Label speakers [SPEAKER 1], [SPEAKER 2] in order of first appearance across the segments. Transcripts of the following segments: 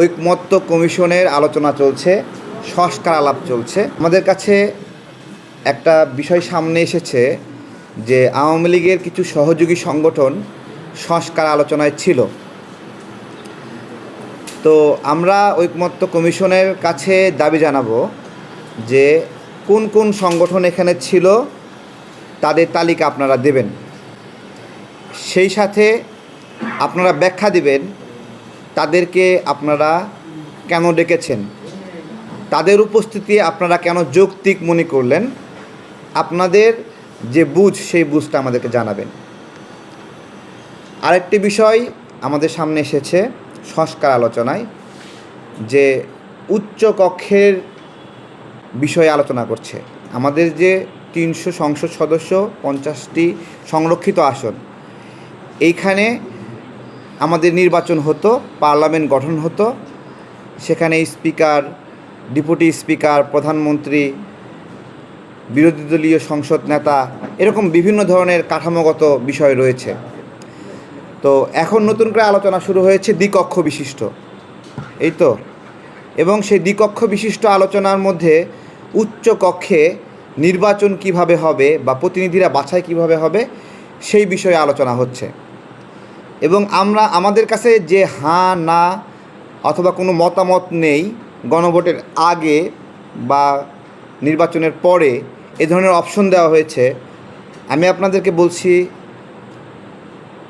[SPEAKER 1] ঐকমত্য কমিশনের আলোচনা চলছে, সংস্কার আলাপ চলছে। আমাদের কাছে একটা বিষয় সামনে এসেছে যে আওয়ামী লীগের কিছু সহযোগী সংগঠন সংস্কার আলোচনায় ছিল। তো আমরা ঐকমত্য কমিশনের কাছে দাবি জানাব যে কোন কোন সংগঠন এখানে ছিল, তাদের তালিকা আপনারা দেবেন। সেই সাথে আপনারা ব্যাখ্যা দিবেন তাদেরকে আপনারা কেন ডেকেছেন? তাদের উপস্থিতি আপনারা কেন যৌক্তিক মনে করলেন? আপনাদের যে বুঝ, সেই বুঝটা আমাদেরকে জানাবেন। আরেকটি বিষয় আমাদের সামনে এসেছে সংস্কার আলোচনায়, যে উচ্চ কক্ষের বিষয়ে আলোচনা করছে। আমাদের যে তিনশো সংসদ সদস্য, পঞ্চাশটি সংরক্ষিত আসন, এইখানে আমাদের নির্বাচন হতো, পার্লামেন্ট গঠন হতো। সেখানে স্পিকার, ডিপুটি স্পিকার, প্রধানমন্ত্রী, বিরোধী দলীয় সংসদ নেতা, এরকম বিভিন্ন ধরনের কাঠামোগত বিষয় রয়েছে। তো এখন নতুন করে আলোচনা শুরু হয়েছে দ্বিকক্ষ বিশিষ্ট। এই তো? এবং সেই দ্বিকক্ষ বিশিষ্ট আলোচনার মধ্যে উচ্চ কক্ষে নির্বাচন কীভাবে হবে বা প্রতিনিধিরা বাছাই কীভাবে হবে, সেই বিষয়ে আলোচনা হচ্ছে। এবং আমরা আমাদের কাছে যে হাঁ, না অথবা কোনো মতামত নেই গণভোটের আগে বা নির্বাচনের পরে এ ধরনের অপশন দেওয়া হয়েছে, আমি আপনাদেরকে বলছি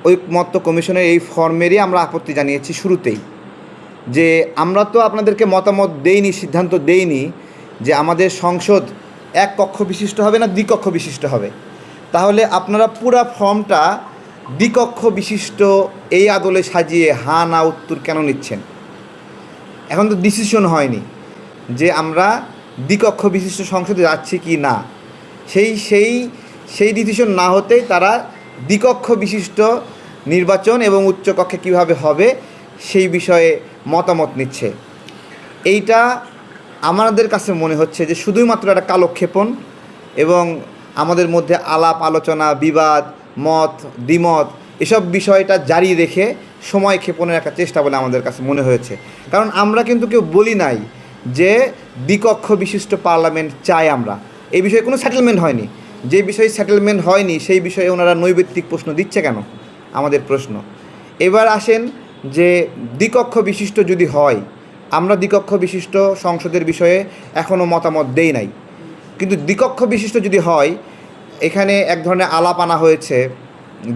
[SPEAKER 1] ঐকমত্য কমিশনের এই ফর্মেরই আমরা আপত্তি জানিয়েছি শুরুতেই। যে আমরা তো আপনাদেরকে মতামত দেইনি, সিদ্ধান্ত দেইনি যে আমাদের সংসদ এক কক্ষ বিশিষ্ট হবে না দ্বিকক্ষ বিশিষ্ট হবে। তাহলে আপনারা পুরা ফর্মটা দ্বিকক্ষ বিশিষ্ট এই আদলে সাজিয়ে হা না উত্তর কেন নিচ্ছেন? এখন তো ডিসিশন হয়নি যে আমরা দ্বিকক্ষ বিশিষ্ট সংসদে যাচ্ছি কি না। সেই সেই সেই ডিসিশন না হতেই তারা দ্বিকক্ষ বিশিষ্ট নির্বাচন এবং উচ্চকক্ষে কীভাবে হবে সেই বিষয়ে মতামত নিচ্ছে। এইটা আমাদের কাছে মনে হচ্ছে যে শুধুমাত্র একটা কালক্ষেপণ এবং আমাদের মধ্যে আলাপ, আলোচনা, বিবাদ মত, দ্বিমত, এসব বিষয়টা জারি রেখে সময় ক্ষেপণের একটা চেষ্টা বলে আমাদের কাছে মনে হয়েছে। কারণ আমরা কিন্তু কেউ বলি নাই যে দ্বিকক্ষ বিশিষ্ট পার্লামেন্ট চাই আমরা। এই বিষয়ে কোনো সেটেলমেন্ট হয়নি। যে বিষয়ে সেটেলমেন্ট হয়নি, সেই বিষয়ে ওনারা নৈবেত্তিক প্রশ্ন দিচ্ছে কেন? আমাদের প্রশ্ন। এবার আসেন যে দ্বিকক্ষ বিশিষ্ট যদি হয়, আমরা দ্বিকক্ষ বিশিষ্ট সংসদের বিষয়ে এখনও মতামত দেই নাই। কিন্তু দ্বিকক্ষ বিশিষ্ট যদি হয় এখানে এক ধরনের আলাপ আনা হয়েছে।